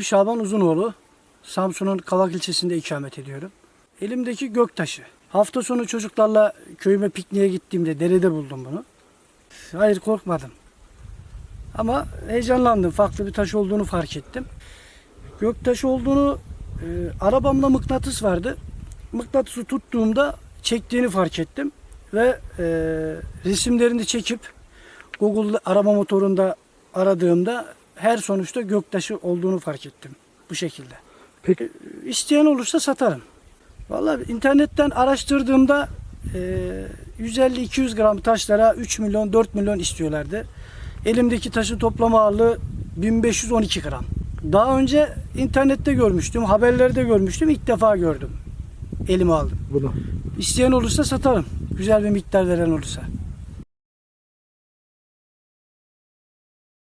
Şaban Uzunoğlu. Samsun'un Kavak ilçesinde ikamet ediyorum. Elimdeki göktaşı. Hafta sonu çocuklarla köyüme pikniğe gittiğimde derede buldum bunu. Hayır korkmadım. Ama heyecanlandım. Farklı bir taş olduğunu fark ettim. Göktaşı olduğunu e, arabamda mıknatıs vardı. Mıknatısı tuttuğumda çektiğini fark ettim. Ve e, resimlerini çekip Google arama motorunda aradığımda her sonuçta göktaşı olduğunu fark ettim. Bu şekilde. Peki İsteyen olursa satarım. Vallahi internetten araştırdığımda e, 150-200 gram taşlara 3 milyon 4 milyon istiyorlardı. Elimdeki taşın toplam ağırlığı 1512 gram. Daha önce internette görmüştüm, haberlerde görmüştüm. ilk defa gördüm. Elime aldım. bunu. İsteyen olursa satarım. Güzel bir miktar veren olursa.